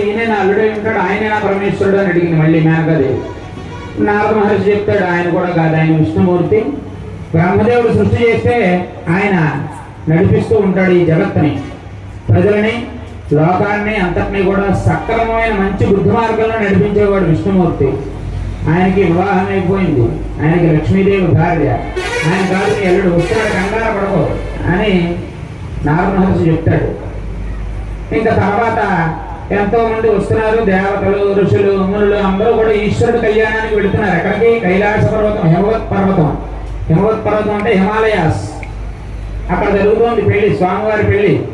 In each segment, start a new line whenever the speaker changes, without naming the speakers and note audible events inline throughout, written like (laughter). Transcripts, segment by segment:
ఈయన నా అల్లుడై ఉంటాడు ఆయనే నా పరమేశ్వరుడు అని అడిగింది మళ్ళీ మేనకాదేవి. నారద మహర్షి చెప్తాడు ఆయన కూడా కాదు ఆయన విష్ణుమూర్తి. బ్రహ్మదేవుడు సృష్టి చేస్తే ఆయన నడిపిస్తూ ఉంటాడు ఈ జగత్తుని. ప్రజలని లోకాన్ని అంతటిని కూడా సక్రమమైన మంచి బుద్ధి మార్గంలో నడిపించేవాడు విష్ణుమూర్తి. ఆయనకి వివాహం అయిపోయింది. ఆయనకి లక్ష్మీదేవి భార్య. ఆయన కాదు ఎల్లుడు వస్తాడు కంగారు పడకో అని నారద మహర్షి చెప్తాడు. ఇంకా తర్వాత ఎంతో మంది వస్తున్నారు దేవతలు ఋషులు మునులు అందరూ కూడా ఈశ్వరుడు కళ్యాణానికి వెళుతున్నారు. ఎక్కడికి? కైలాస పర్వతం హిమవత్ పర్వతం. హిమవత్ పర్వతం అంటే హిమాలయాస్. అక్కడ జరుగుతోంది పెళ్ళి స్వామివారి పెళ్ళి.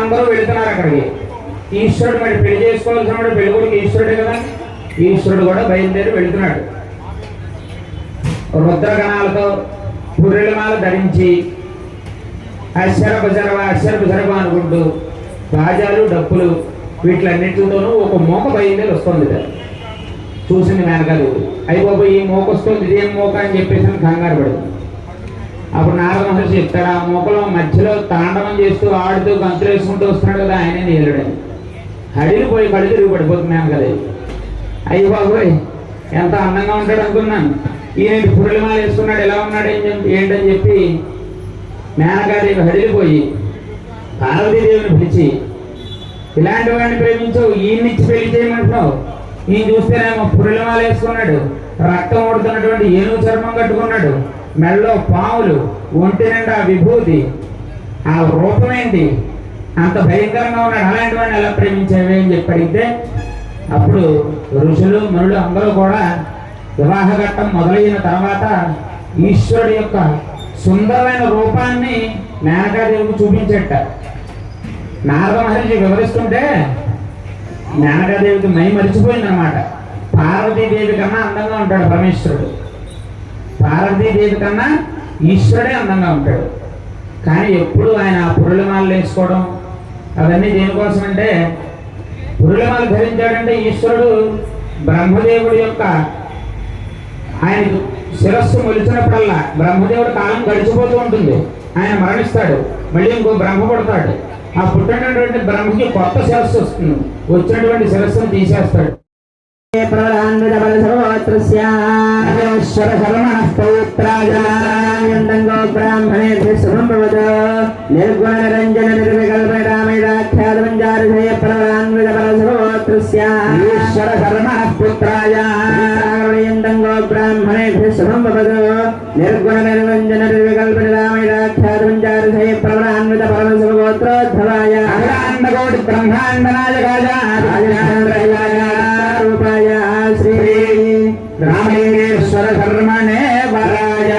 అందరూ వెళుతున్నారు అక్కడికి. ఈశ్వరుడు మరి పెళ్ళి చేసుకోవాల్సిన వాడు పెళ్ళి కొడుకు ఈశ్వరుడే కదా? ఈశ్వరుడు కూడా బయలుదేరి వెళుతున్నాడు. రుద్రగణాలతో పుర్రెలమాల ధరించి అశ్వరప జరవ అశ్వరప జరవ అనుకుంటూ రాజాలు డప్పులు వీటిలన్నింటిలోనూ ఒక మోక బయలుదేరి వస్తుంది కదా. చూసింది మేనకాదు అయిపోయి ఈ మోక వస్తుంది ఇదేం మోక అని చెప్పేసి కంగారు పడుతుంది అప్పుడు నారద మహర్షి చెప్తాడు ఆ మోకలో మధ్యలో తాండవం చేస్తూ ఆడుతూ గంతులు వేసుకుంటూ వస్తున్నాడు కదా ఆయనే నీలుడని హడిలు పోయి కళ్ళు తిరిగి పడిపోతుంది కదా అయ్యి బాబోయ్ ఎంత అందంగా ఉంటాడు అనుకున్నాను. ఈయన పురులిమాల వేసుకున్నాడు ఎలా ఉన్నాడు ఏం ఏంటని చెప్పి మేనకాదేవి హడిలిపోయి పార్వతీదేవిని పిలిచి ఇలాంటి వాడిని ప్రేమించు ఈయన్నిచ్చి పెళ్ళి చేయమంటున్నావు. ఈయన చూస్తేనేమో పురులిమాల వేసుకున్నాడు. రక్తం ఓడుతున్నటువంటి ఏనుగు చర్మం కట్టుకున్నాడు. మెడలో పాములు ఒంటి నిండా విభూతి. ఆ రూపం ఏంటి అంత భయంకరంగా ఉన్నాడు. అలాంటి వాడిని ఎలా ప్రేమించేవి అని చెప్పి అడిగితే అప్పుడు ఋషులు మనులు అందరూ కూడా వివాహ ఘట్టం మొదలైన తర్వాత ఈశ్వరుడి యొక్క సుందరమైన రూపాన్ని మేనకాదేవికి చూపించట. నారద మహర్షి వివరిస్తుంటే మేనకాదేవికి మై మరిచిపోయింది అనమాట పార్వతీదేవి కన్నా అందంగా ఉంటాడు పరమేశ్వరుడు. పార్వతీదేవి కన్నా ఈశ్వరుడే అందంగా ఉంటాడు. కానీ ఎప్పుడు ఆయన ఆ పురుళమాలు వేసుకోవడం అవన్నీ దేనికోసం అంటే పురులమాలు ధరించాడంటే ఈశ్వరుడు బ్రహ్మదేవుడి యొక్క ఆయన శిరస్సు మొలిచినప్పుడల్లా బ్రహ్మదేవుడు కాలం గడిచిపోతూ ఉంటుంది. ఆయన మరణిస్తాడు. మళ్ళీ ఇంకో బ్రహ్మ పడతాడు. ఆ పుట్టినటువంటి బ్రహ్మకి కొత్త శిరస్సు వస్తుంది వచ్చినటువంటి శిరస్సును తీసేస్తాడు. శుభం నిర్గుణ నిరంజన నిర్వికల్ప రామేదాఖ్యాతమంజారిషయ ప్రధాన్విత పరశుభోత్రస్య ఈశ్వర అఖిలాండకోటి బ్రహ్మాండ రూపాయ శ్రీ రామలింగేశ్వర శర్మణే వరాయ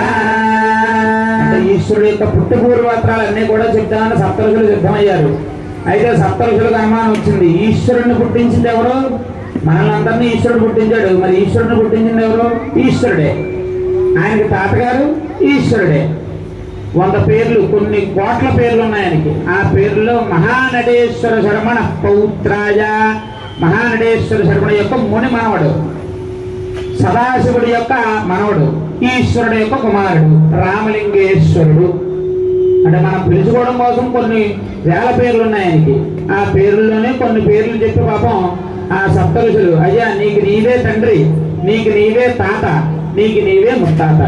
ఈశ్వరుడు యొక్క పుట్టు పూర్వత్రాలన్నీ కూడా చెప్తానని సప్తరుషులు సిద్ధమయ్యారు. అయితే సప్తరుషులకు అనుమానం వచ్చింది. ఈశ్వరుడిని పుట్టించింది ఎవరు? మనల్ని ఈశ్వరుడు పుట్టించాడు. మరి ఈశ్వరుడిని పుట్టించింది ఎవరు? ఈశ్వరుడే. ఆయనకి తాతగారు? ఈశ్వరుడే. వంద పేర్లు కొన్ని కోట్ల పేర్లు ఉన్నాయి ఆయనకి. ఆ పేర్లో మహానటేశ్వర శర్మణ పౌత్రాయ మహానటేశ్వర శర్మణ యొక్క ముని మనవడు సదాశివుడి యొక్క మనవడు ఈశ్వరుడు యొక్క కుమారుడు రామలింగేశ్వరుడు. అంటే మనం పిలుచుకోవడం కోసం కొన్ని వేల పేర్లు ఉన్నాయి ఆయనకి. ఆ పేర్లలోనే కొన్ని పేర్లు చెప్పి పాపం ఆ సప్తరుషులు అయ్యా నీకు నీవే తండ్రి నీకు నీవే తాత నీకు నీవే ముత్తాత.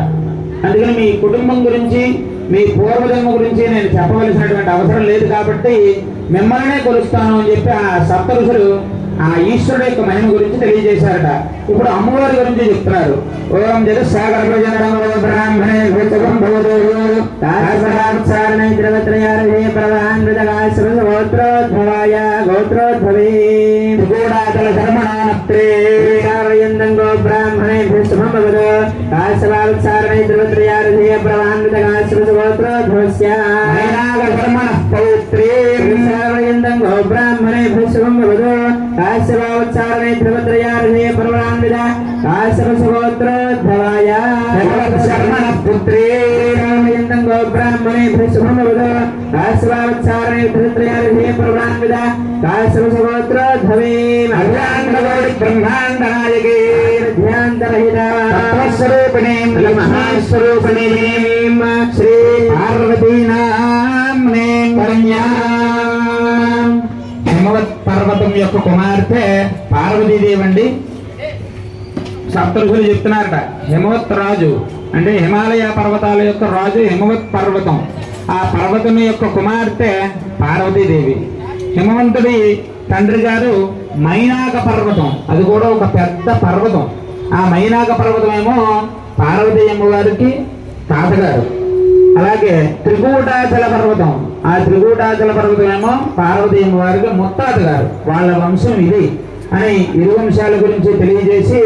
అందుకని మీ కుటుంబం గురించి మీ పూర్వజన్మ గురించి నేను చెప్పవలసినటువంటి అవసరం లేదు కాబట్టి మిమ్మల్నే కొలుస్తాను అని చెప్పి ఆ సప్తరుషులు ఆ ఈశ్వరుడు యొక్క మహిమ గురించి తెలియజేశారట. ఇప్పుడు అమ్మవారి గురించి చెప్తున్నారు. ఓం జగత్సాగర ప్రజనడం బ్రాహ్మణే భూతకం ప్రధాన్ గోత్రోద్భవాయ గోత్రోద్భవే. గూడాచల శర్మణానప్రే బ్రాహ్మణే శుభం భవదు కాశవాత్సారణై ద్రవత్రయారే ప్రవాన్విత గోత్రోద్భవస్య శర్మణ పౌత్రే యందంగో బ్రాహ్మణే శుభం భవదు కాశ్యవాచారణే ధ్రువత్రయార్హే పర్వాన్విద కాశ్యవ సహోత్రోద్భవాయ శర్మణ పుత్రే రామయంతం గో బ్రాహ్మణే శుభమవదు తత్వస్వరూపిణే మహాస్వరూపిణే శ్రీ హిమవత్ పర్వతం యొక్క కుమార్తె పార్వతీదేవి అండి సప్తరుషులు చెప్తున్నారట హిమవత్ రాజు. అంటే హిమాలయ పర్వతాల యొక్క రాజు హిమవత్ పర్వతం. ఆ పర్వతం యొక్క కుమార్తె పార్వతీదేవి. హిమవంతుడి తండ్రి గారు మైనాక పర్వతం. అది కూడా ఒక పెద్ద పర్వతం. ఆ మైనాక పర్వతం ఏమో పార్వతీ అమ్మవారికి తాతగారు. అలాగే త్రికూటాచల పర్వతం. ఆ త్రికూటాచల పర్వతం ఏమో పార్వతీ అమ్మవారికి ముత్తాత గారు వాళ్ళ వంశం ఇది అని ఇరు వంశాల గురించి తెలియజేసి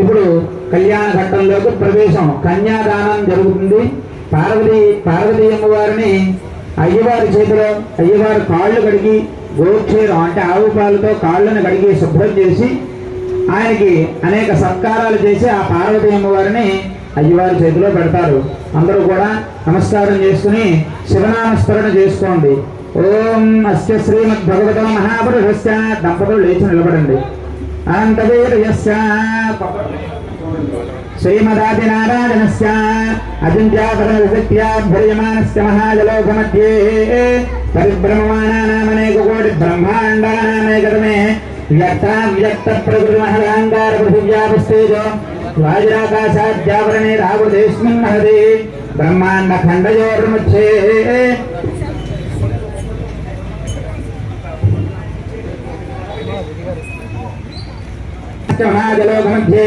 ఇప్పుడు కళ్యాణ ఘట్టంలోకి ప్రవేశం కన్యాదానం జరుగుతుంది. పార్వతి పార్వతీ అమ్మవారిని అయ్యవారి చేతిలో అయ్యవారి కాళ్ళు కడిగి గోక్షీరం అంటే ఆవు పాలతో కాళ్ళను కడిగి శుభ్రం చేసి ఆయనకి అనేక సత్కారాలు చేసి ఆ పార్వతి అమ్మవారిని అయ్యవారి చేతిలో పెడతారు. అందరూ కూడా నమస్కారం చేసుకుని శివనామస్మరణ చేసుకోండి. ఓం అస్య శ్రీమద్ భగవత మహాపురుష దంపతులు లేచి నిలబడండి. అనంతవీర్యస్య శ్రీమదాదినారాయణస్య. అజింత్యాపరమశక్త్యాధ్వర్యమానస్య మహాజలోకమధ్యే. పరిభ్రమమానామనేక కోటి బ్రహ్మాండానామేకటమే వ్యక్తావ్యక్తప్రకృతిమహదాంగార పృథివ్యాపస్తేజో వాజరాకాశాధ్యావరణే రావృదేస్మిన్ మహది బ్రహ్మాండ ఖండయోర్ముచ్చే మహాజలోకమధ్యే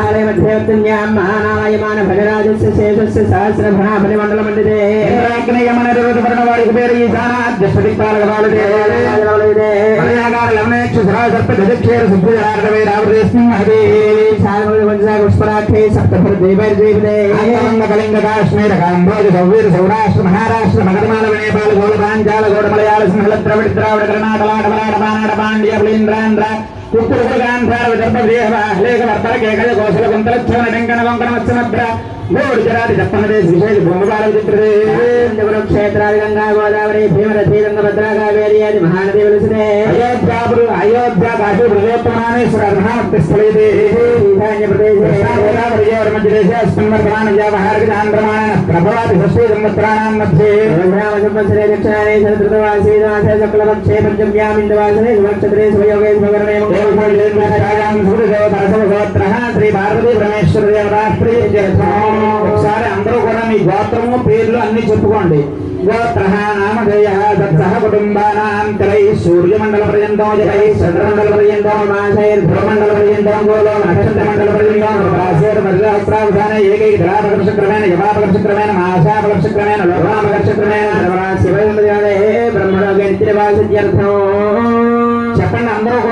महाकाले मध्यवत्न्यां महानायमान भगराजस्य शेषस्य सहस्रभणा फलिमण्डल मण्डिते इंद्राग्नेयमनरुवर्णवारि कुबेर ईशानाद्य प्रतिपालकपालते मलयाकार लवनेक्ष सरासर्प धजक्षेर सुभुजार्दवे रावृदेस्मिन् हरे सागमल वंजा पुष्पराक्षे सप्तफल देवैर देवने आगमंग कलिंग काश्मीर कांबोज सौवीर सौराष्ट्र महाराष्ट्र मगरमाल नेपाल गोल पांचाल गोड़ मलयाल सिंहल द्रविड़ द्राविड़ कर्नाटक लाट मराठ पांड्य बलिंद्रांद्र ఉత్తరాంధ్ర విదర్భ దేహ లేఖ వర్తల కేకల కోసల గుంతల ఛవన టెంకణ వంకణ మత్స్యమద్ర గోడు జరాది చెప్పనదేశ విశేష భూమపాల చిత్రదే క్షేత్రాది గంగా గోదావరి భీమరథి రంగభద్ర కావేరి ఆది మహానది వెలుసుదే అయోధ్యాపురు అయోధ్య కాశీ వ్యావహారిక ఆంధ్రమాణ ప్రభవాది షష్ఠీ సంవత్సరాణాం మధ్యే. సంవత్సరే దక్షిణానే శరదృతవాసీ దాస శుక్లపక్షే పంచమ్యామిందవాసనే సునక్షత్రే స్వయోగే స్మరణే శ్రీ భారతీ పరమేశ్వర దేవరాత్రి ఒకసారి అందరూ కూడా మీ గోత్రము పేర్లు అన్ని చెప్పుకోండి. గోత్ర నామధేయ దత్త కుటుంబానాంతరై సూర్యమండల పర్యంతం జై చంద్రమండల పర్యంతం మాసైర్ ధ్రువమండల పర్యంతం గోలో నక్షత్ర మండల పర్యంతం రాశేర్ ఏకై ఏకైక ధరాపకర్షక్రమేణ యమాపకర్షక్రమేణ మాసాపకర్షక్రమేణ లోకాపకర్షక్రమేణ శివే బ్రహ్మలోకే నిత్యవాసిత్యర్థం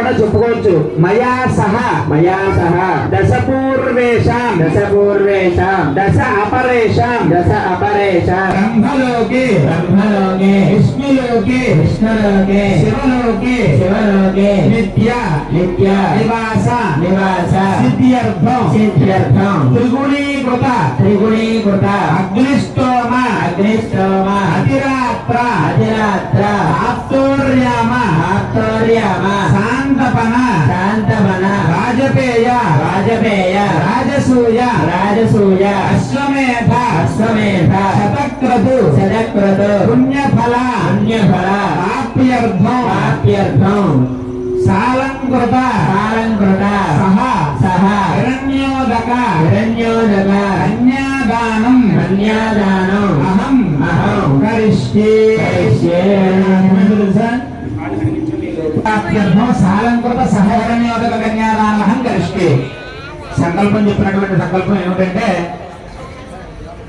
అందరూ కూడా చెప్పుకోవచ్చు మయా సహ మయా సహ దశ పూర్వేషాం దశ పూర్వేషాం దశ అపరేషాం దశ అపరేషాం బ్రహ్మలోకే బ్రహ్మలోకే విష్ణులోకే విష్ణులోకే శివలోకే శివలోకే నిత్య నిత్య నివాస నివాస సిద్ధ్యర్థం సిద్ధ్యర్థం త్రిగుణీకృత త్రిగుణీకృత అగ్నిష్టోమ అగ్నిష్టోమ అతిరాత్ర అతిరాత్ర ఆప్తోర్యామ ఆప్తోర్యామ శాంతపన. శాంతపన. రాజపేయ. రాజపేయ. రాజసూయ. రాజసూయ. అశ్వమేధ. అశ్వమేధ. శతక్రతు. శతక్రతు. పుణ్యఫల. పుణ్యఫల. ఆప్యర్థం ఆప్యర్థం సాలంకృత. సాలంకృత. సహ. సహ. హిరణ్యోదక. హిరణ్యోదక. కన్యాదానం కన్యాదానం అహం అహం. కరిష్యే. కరిష్యే. తెలుసా సాలంకృత కరిష్యే. సంకల్పం చెప్పినటువంటి సంకల్పం ఏమిటంటే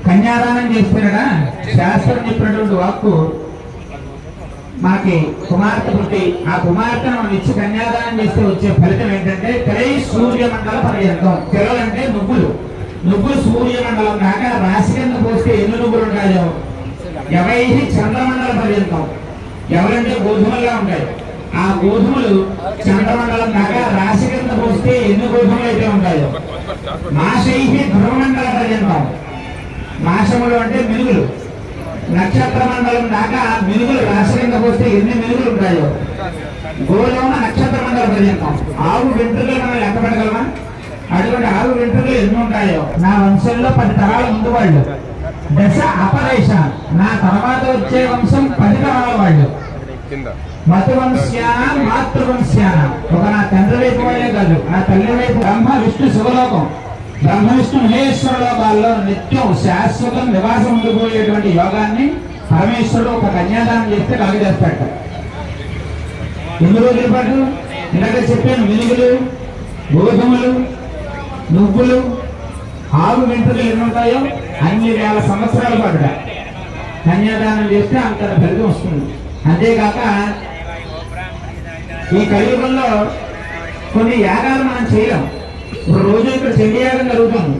కన్యాదానం చేస్తారట శాస్త్రం చెప్పినటువంటి వాక్కు మనకి కుమార్తె పుట్టి ఆ కుమార్తెను మనం ఇచ్చి కన్యాదానం చేస్తే వచ్చే ఫలితం ఏంటంటే తిరై సూర్యమండల పర్యంతం. తిరలంటే నువ్వులు. నువ్వులు సూర్యమండలం కాక రాశి కింద పోస్తే ఎన్ని నువ్వులు ఉంటాయో? ఎవరి చంద్రమండల పర్యంతం ఎవరంటే గోధుమల్లా ఉంటాయి ఆ గోధుమలు చంద్రమండలం దాకా రాశి కింద పోస్తే ఎన్ని గోధుమలు అయితే ఉంటాయో? మాసై ధ్రువమండల పర్యంతం. మాసములు అంటే మినుగులు. నక్షత్ర మండలం దాకా మినుగులు రాశి కింద పోస్తే ఎన్ని మినుగులు ఉంటాయో? గోలోన నక్షత్ర మండల పర్యంతం. ఆవు వెంట్రుకలు మనం లెక్క పెట్టగలమా? అటువంటి ఆరు వెంట్రుకలు ఎన్ని ఉంటాయో? నా వంశంలో పది తరాల ముందు వాళ్ళు. దశ అపదేశ నా తర్వాత వచ్చే వంశం పది తరాల వాళ్ళు.
కింద
మతవంశ్యాన మాతృవంశ్యాన? ఒక నా తండ్రి వైపు వాళ్ళే కాదు నా తల్లి వైపు బ్రహ్మ విష్ణు శివలోకం. బ్రహ్మ విష్ణు మహేశ్వర లోకాల్లో నిత్యం శాశ్వతం నివాసం ఉండిపోయేటువంటి యోగాన్ని పరమేశ్వరుడు ఒక కన్యాదానం చేస్తే కలిగజేస్తాడు ఎన్ని రోజుల పాటు? ఇలాగ చెప్పాను మినుగులు గోధుమలు నువ్వులు ఆరు వెంట్రుకలు ఎన్ని ఉంటాయో అన్ని వేల సంవత్సరాల పాటుగా. కన్యాదానం చేస్తే అంత ఫలితం వస్తుంది. అంతేకాక ఈ కలియుగంలో కొన్ని యాగాలు మనం చేయలేం. ఇప్పుడు రోజు ఇక్కడ చండీ యాగం జరుగుతుంది.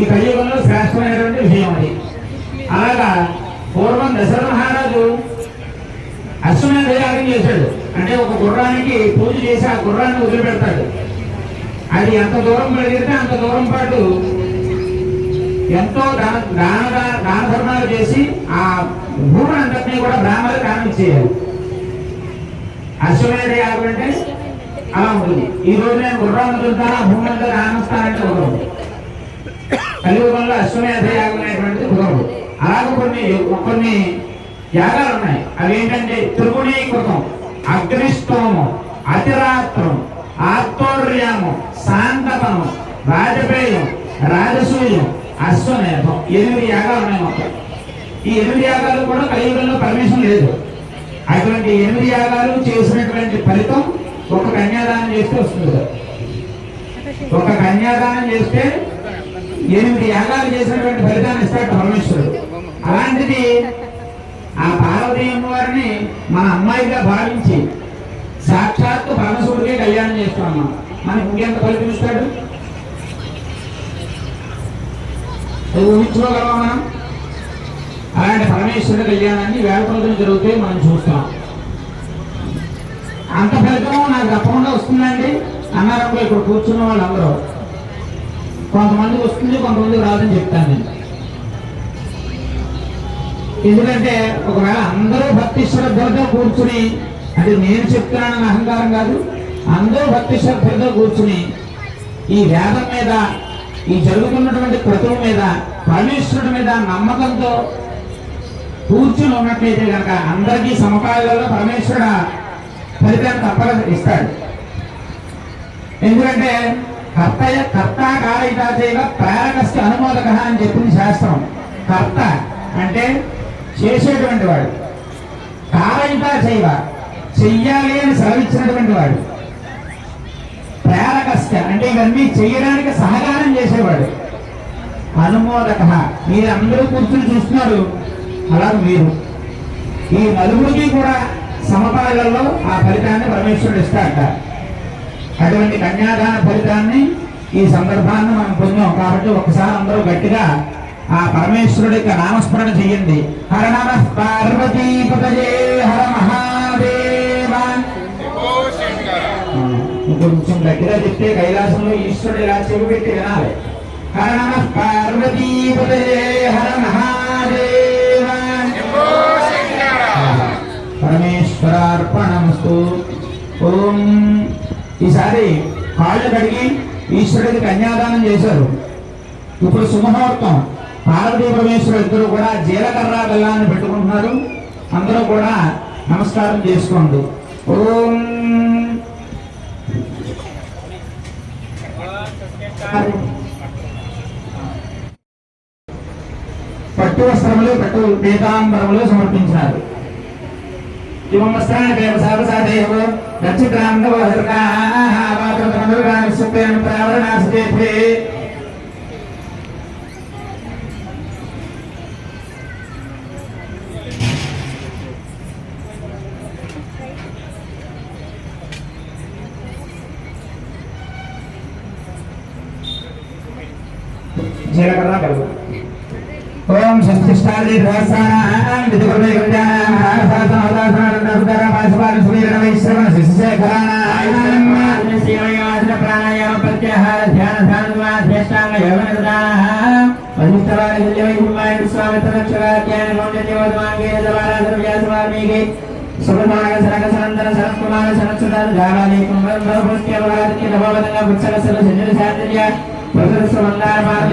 ఈ కలియుగంలో శ్రేష్టమైనటువంటి విషయం అది. అలాగా పూర్వం దశరథ మహారాజు అశ్వమేధ యాగం చేశాడు. అంటే ఒక గుర్రానికి పూజ చేసి ఆ గుర్రాన్ని వదిలిపెడతాడు. అది ఎంత దూరం పరిగెడితే అంత దూరం పాటు ఎంతో దాన దాన దాన ధర్మాలు చేసి ఆ భూమిని అంతటినీ కూడా బ్రాహ్మణులు దానం చేయాలి. అశ్వమేధ యాగం అంటే అలా ఉంటుంది. ఈ రోజు నేను గుర్రాన్ని చూస్తాను ఆ భూమి అంతా దానిస్తానంటే కుదరదు. కలియుగంలో అశ్వమేధ యాగం అనేటువంటిది కుదరదు. అలాగే కొన్ని కొన్ని యాగాలు ఉన్నాయి. అవి ఏంటంటే త్రిగుణీకృతం అగ్నిస్తోమం అతిరాత్రం ఆత్మోర్యామం శాంతపనం రాజపేయం రాజసూయం అశ్వమేధం. ఎనిమిది యాగాలు ఉన్నాయి మొత్తం. ఈ ఎనిమిది యాగాలు కూడా కలియుగంలో పర్మిషన్ లేదు. అటువంటి ఎనిమిది యాగాలు చేసినటువంటి ఫలితం ఒక కన్యాదానం చేస్తే వస్తుంది ఒక కన్యాదానం చేస్తే ఎనిమిది యాగాలు చేసినటువంటి ఫలితాన్ని ఇస్తాడు పరమేశ్వరుడు. అలాంటిది ఆ పార్వతీ అమ్మవారిని మన అమ్మాయిగా భావించి సాక్షాత్తు పరమశివుడికే కళ్యాణం చేస్తాం మనకి ఇంకెంత ఫలితమిస్తాడు ఊహించుకోగలమా మనం? అలాంటి పరమేశ్వరుడి కళ్యాణాన్ని వేల జరుగుతాయి జరిగితే మనం చూస్తాం. అంత ఫలితం నాకు తప్పకుండా వస్తుందండి. అన్నారంలో ఇక్కడ కూర్చున్న వాళ్ళందరూ. కొంతమంది వస్తుంది కొంతమంది రాదని చెప్తాను నేను. ఎందుకంటే ఒకవేళ అందరూ భక్తి శ్రద్ధలతో కూర్చుని అది నేను చెప్తున్నానని అహంకారం కాదు. అందరూ భక్తి శ్రద్ధలతో కూర్చుని ఈ వేదం మీద ఈ జరుగుతున్నటువంటి కృతుల మీద పరమేశ్వరుడి మీద నమ్మకంతో కూర్చుని ఉన్నట్లయితే కనుక అందరికీ సమపాలలో పరమేశ్వరుడు ఫలితాన్ని తప్పక ఇస్తాడు. ఎందుకంటే కర్తయ కర్త కారయితా ప్రేరకస్కి అనుమోదక అని చెప్పింది శాస్త్రం. కర్త అంటే చేసేటువంటి వాడు. కారయితా చేయవ చెయ్యాలి అని సెలవిచ్చినటువంటి వాడు. ప్రేరకస్య అంటే ఇవన్నీ చేయడానికి సహకారం చేసేవాడు. అనుమోదక. మీరందరూ కూర్చుని చూస్తున్నారు. అలా మీరు. ఈ నలుగురికి కూడా సమపాలలో ఆ ఫలితాన్ని పరమేశ్వరుడు ఇస్తాడట. అటువంటి కన్యాదాన ఫలితాన్ని ఈ సందర్భాన్ని మనం పొందాం. కాబట్టి ఒకసారి అందరూ గట్టిగా ఆ పరమేశ్వరుడి యొక్క నామస్మరణ చెయ్యండి. హర నమ పార్వతీపతయే హర మహా కొంచెం గట్టిగా చెప్తే కైలాసంలో ఈశ్వరుడు ఇలా చెవి పెట్టి వినాలి. హరణ పార్వతీపదే హర మహాదేవ. పరమేశ్వరార్పణమస్తు. ఓం. ఈసారి కాళ్ళు కడిగి ఈశ్వరుడికి కన్యాదానం చేశారు. ఇప్పుడు సుముహూర్తం. పార్వతీ పరమేశ్వరుడు ఇద్దరు కూడా జీలకర్ర బెల్లాన్ని పెట్టుకుంటున్నారు. అందరూ కూడా నమస్కారం చేసుకోండి. ఓం. పట్టు వస్త్రములు పట్టు పీతాంబరములు సమర్పించినారు ఇవం వస్త్రాన్ని దేవసావసాదేవ దక్షిణాంగవహర్కాని సుప్రేణ ప్రావరణాసే జీలకర్ర కలుగు ఓం స్వస్తిష్టాది ధ్వసానాం విదుగురుదే గుంజానాం ఆసాసన ఉదాసన ఉదర పాశపాల సువీరణ వైశ్రవణ శిశుశేఖరాణాం
ప్రాణాయామ ప్రత్యాహార ధ్యాన ధ్యాన యోగ స్వామి తరక్షరాధ్యాయ మౌండదేవోదమాంగే దవారాధర్వ్యాసవాల్మీకి సుభమాన సరక సనందన సంజన శాంతిర్య వసరస్వ మందార మార్గ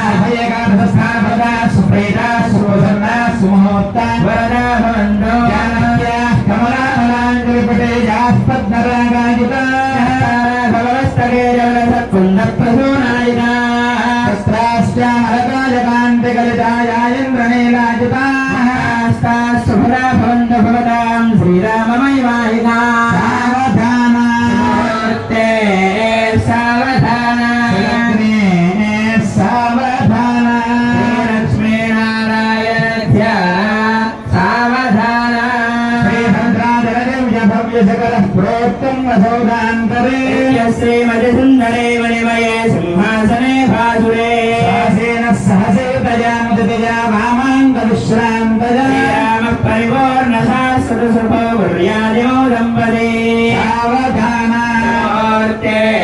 గజాంబరేష్ ఔషధి సుమహోత్త వరహండో శ్రీరామ కమలాహలాంగ్రిపటే జాస్పద్నరాగాయుత మహారాజన శ్రీరామమయ
ಮಾತೆ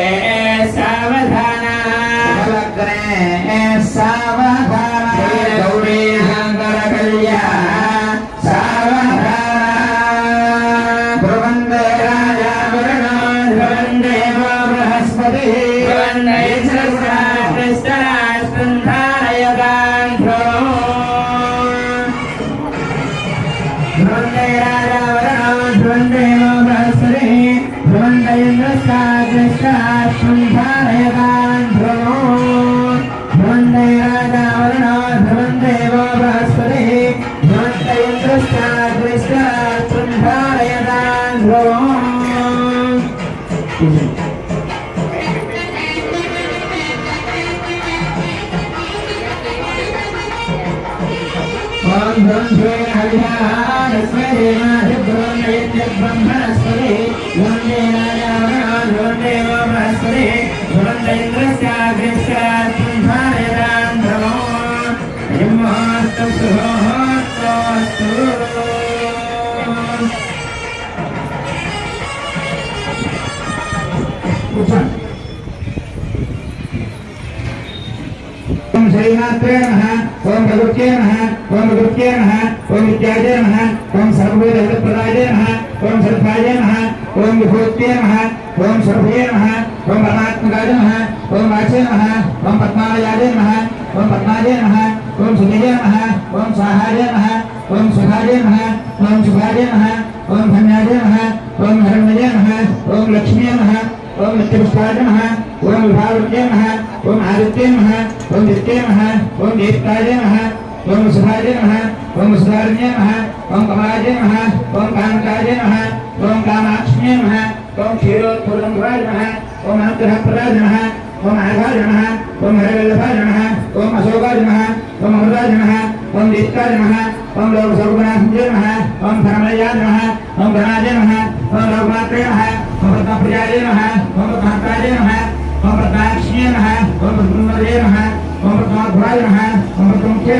శ్రీమాత్రే నమ ఓం ప్రకృత్యే నమ. ఓం ప్రకృత్యే నమ ఓం విద్యాజే నమ ఓం సర్వభూత ప్రదాయ నమ ఓం సర్వాయ నమ ఓం విభూత్యే నమ ఓం సర్వే నమ ఓం పరమాత్మకాయ నమ ఓం వాచే నమ ఓం పద్మాలయాజే నమ ఓం పద్మాజే నమ ఓం సునిజే నమ ఓం సాహాజే నమ ఓం సుఖాజే నమ ఓం శుభాజే నమ ఓం ధన్యాజే నమ ఓం హరణ్యజే నమ ఓం లక్ష్మీ నమ ఓం నిత్యపుష్పాయ నమ ఓం విభావృత్యే నమ ఓం ఆదిత్యే నమ ఓం నిత్యే నమ ఓం దీప్తాయ నమ ఓం సుధాయ నమ ఓం సుధారణ్యే నమ ఓం కమలాయ నమ ఓం కాంతాయ నమ ఓం కామాక్ష్మ్యే నమ ఓం క్షీరోత్పూర్ణముఖాయ నమ ఓం అనుగ్రహప్రదాయ నమ ఓం ఆఘాయ నమ ఓం హరవల్లభాయ నమ ఓం అశోకాయ నమ ఓం అమృతాయ నమ ఓం దీప్తాయ నమ ఓం లోక సర్వగుణాయ నమ ఓం ధర్మయాయ నమ ఓం గణాయ నమ ఓం లోకమాత్రే నమ ఓం పద్మప్రియాయ నమ ఓం పద్మహంతాయ నమ ఓం పద్మాక్ష్మ్యే నమ ఓం పద్మవదే నమ ఓం పద్మాధురాయ నమ ఓం పద్మముఖ్యే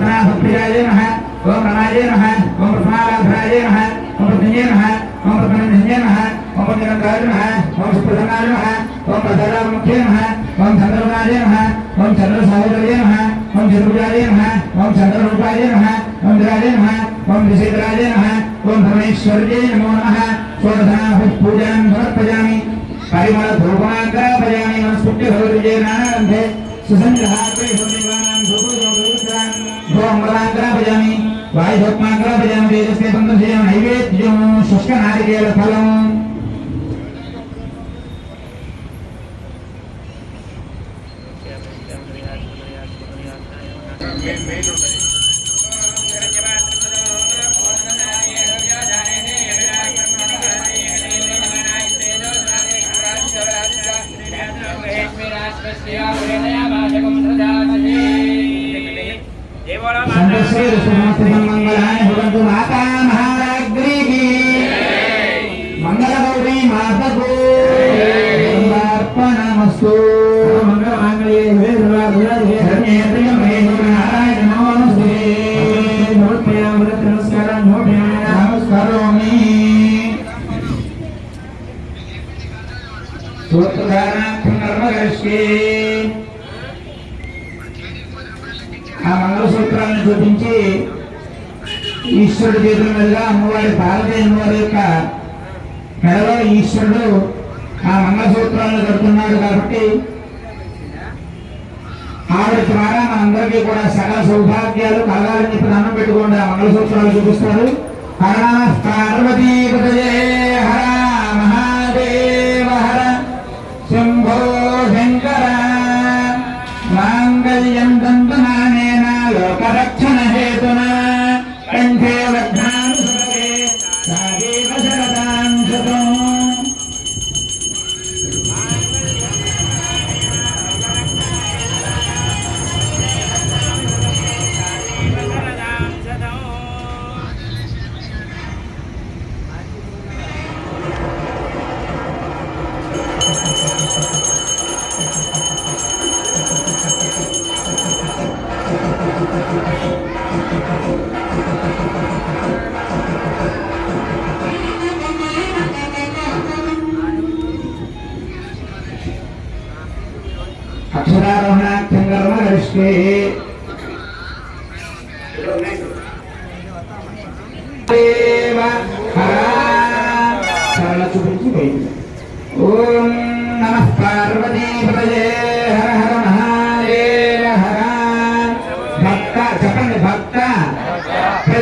నమ ఓం పద్మనాభప్రియాయ నమ ఓం రమాయ నమ ఓం పద్మారాధరాయ నమ ఓం పద్మజే నమ ఓం పద్మనంజే నమ ఓం పద్మనందాయ నమ ఓం సుప్రసన్నాయ నమ ఓం పదరాముఖ్యే నమ ఓం చంద్రగుణాయ నమ ఓం చంద్రసహోదరే నమ ఓం చతుర్భుజాయ నమ ఓం చంద్రరూపాయ నమ ఓం విరాజే నమ ఓం విశేషరాజే నమ ఓం భువనేశ్వర్యే నమో నమ షోడశాభి పూజాం సమర్పయామి పరిమళ ధూపాగ్రాపయామి మనస్ఫుట్య భగవద్విజయ నానాగంధే సుసంగ్రహాగ్రే హోదేవానాం ధూపోదోగ్రాన్ భోమలాగ్రాపయామి వాయుధోత్మాగ్రాపయామి వేదస్తే సందర్శయామి నైవేద్యం శుష్క నారికేల ఫలం సంతశ్రీ ఆ మంగళసూత్రాలను చూపించి ఈశ్వరుడి చేతుల మీదుగా అమ్మవారి పార్వతీ అమ్మవారి యొక్క మెడలో ఈశ్వరుడు ఆ మంగళసూత్రాలను కడుతున్నాడు కాబట్టి ఆవిడ ద్వారా మనందరికీ కూడా సకల సౌభాగ్యాలు కలగాలని చెప్పి దండం పెట్టుకోండి. ఆ మంగళసూత్రాలు చూపిస్తారు. హర నమః హర మహాదేవ హర శంభో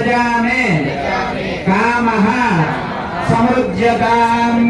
यजामे कामः समुद्यताम्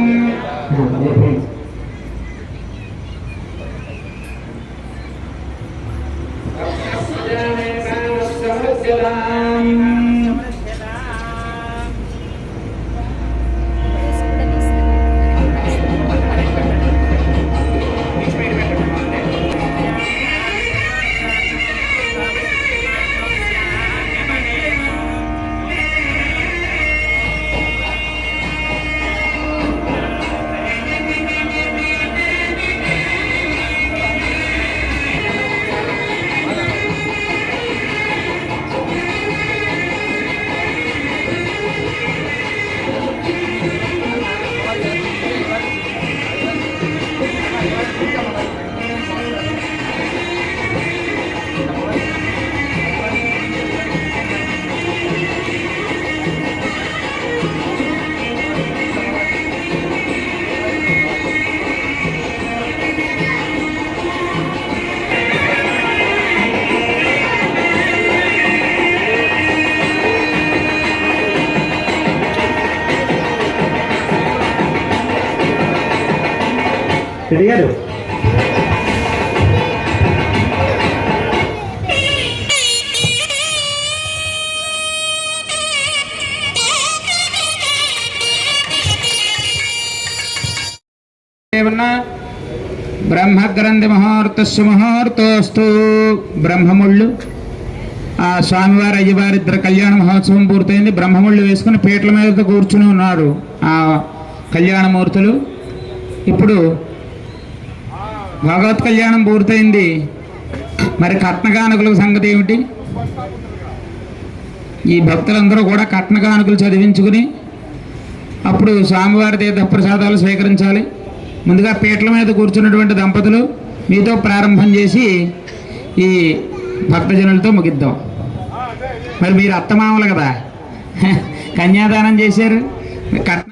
తిరిగారు బ్రహ్మగ్రంథి ముహూర్తస్సు ముహూర్తోస్తు. బ్రహ్మముళ్ళు. ఆ స్వామివారి అయ్యవారి ఇద్దరు కళ్యాణ మహోత్సవం పూర్తయింది. బ్రహ్మముళ్ళు వేసుకుని పీటల మీద కూర్చుని ఉన్నారు ఆ కళ్యాణమూర్తులు ఇప్పుడు భగవత్ కళ్యాణం పూర్తయింది. మరి కట్నకానుకుల సంగతి ఏమిటి? ఈ భక్తులందరూ కూడా కట్నగానుకులు చదివించుకుని అప్పుడు స్వామివారి తీర్థ ప్రసాదాలు స్వీకరించాలి. ముందుగా పీటల మీద కూర్చున్నటువంటి దంపతులు మీతో ప్రారంభం చేసి ఈ భక్తజనులతో ముగిద్దాం. మరి మీరు అత్తమామలు కదా? (laughs) కన్యాదానం చేశారు. కట్న